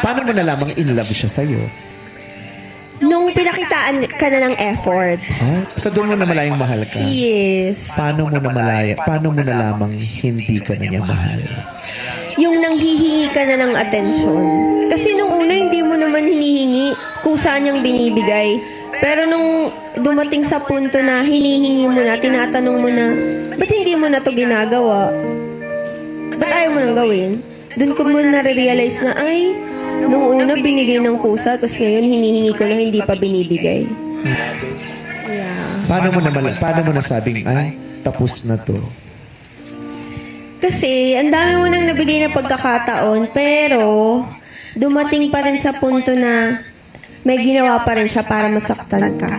Paano mo nalamang in love siya sa'yo? Nung pinakitaan ka na ng effort. Ah, sa doon mo na malayang mahal ka. Yes. Paano mo na malaya, paano mo nalamang hindi ka na niya mahal? Yung nanghihingi ka na ng atensyon. Kasi nung una, hindi mo naman hinihingi kung saan niyang binibigay. Pero nung dumating sa punto na hinihingi mo na, tinatanong mo na, ba't hindi mo na to ginagawa? Ba't ayaw mo nang gawin? Doon ko mo na-realize na, ay, nung una binigay ng kusa, tapos ngayon hinihingi ko na hindi pa binibigay. Yeah. Paano mo na mala, paano mo nasabing, ay, tapos na to? Kasi, ang dami mo nang nabigay na pagkakataon, pero dumating pa rin sa punto na may ginawa pa rin siya para masaktan ka.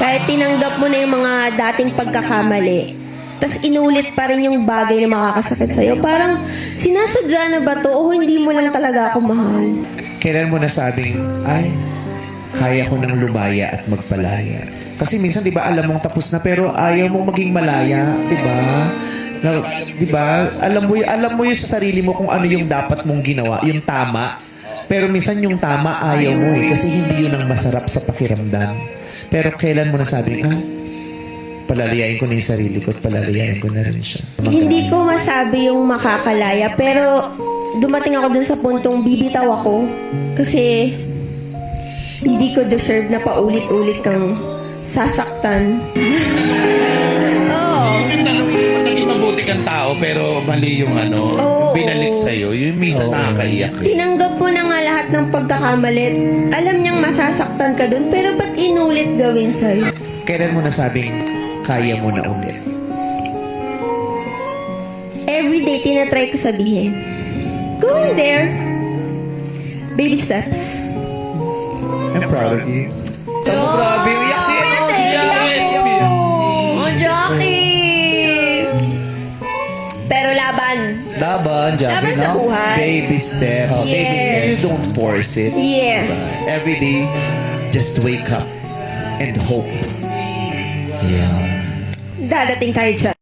Kahit tinanggap mo na yung mga dating pagkakamali, tas inulit pa rin yung bagay na makakasakit sa'yo. Parang, sinasadya na ba to o hindi mo lang talaga ako mahal? Kailan mo nasabing, ay, kaya ko nang lumaya at magpalaya? Kasi minsan, di ba, alam mong tapos na, pero ayaw mong maging malaya, di ba? Di ba? Alam mo, alam mo yung sa sarili mo kung ano yung dapat mong ginawa, yung tama. Pero minsan yung tama ayaw mo eh, kasi hindi yun ang masarap sa pakiramdam. Pero kailan mo nasabing, ah, palalayain ko na yung sarili ko at palalayain ko na rin siya. Hindi ko masabi yung makakalaya, pero dumating ako dun sa puntong bibitaw ako. Kasi hindi ko deserve na paulit-ulit kang sasaktan. Oo. Naging mabuti kang tao pero mali yung ano, Oo. binalik sa'yo. Yung minsan nakakaiyak. eh. Tinanggap mo na nga lahat ng pagkakamalit. Alam niyang masasaktan ka dun, pero ba't inulit gawin sa'yo? Kailan mo nasabing, kaya mo na ulit? Everyday, tinatry ko sabihin. Go there. Baby steps. I'm proud of you. Tama, grabe. Iyak si ano, si Jackie. Oh, Jackie! Pero laban. Laban, Laban sa buhay. Baby steps. Yes. Baby steps. Don't force it. Yes. Every day, just wake up and hope. Dadating tayo dyan.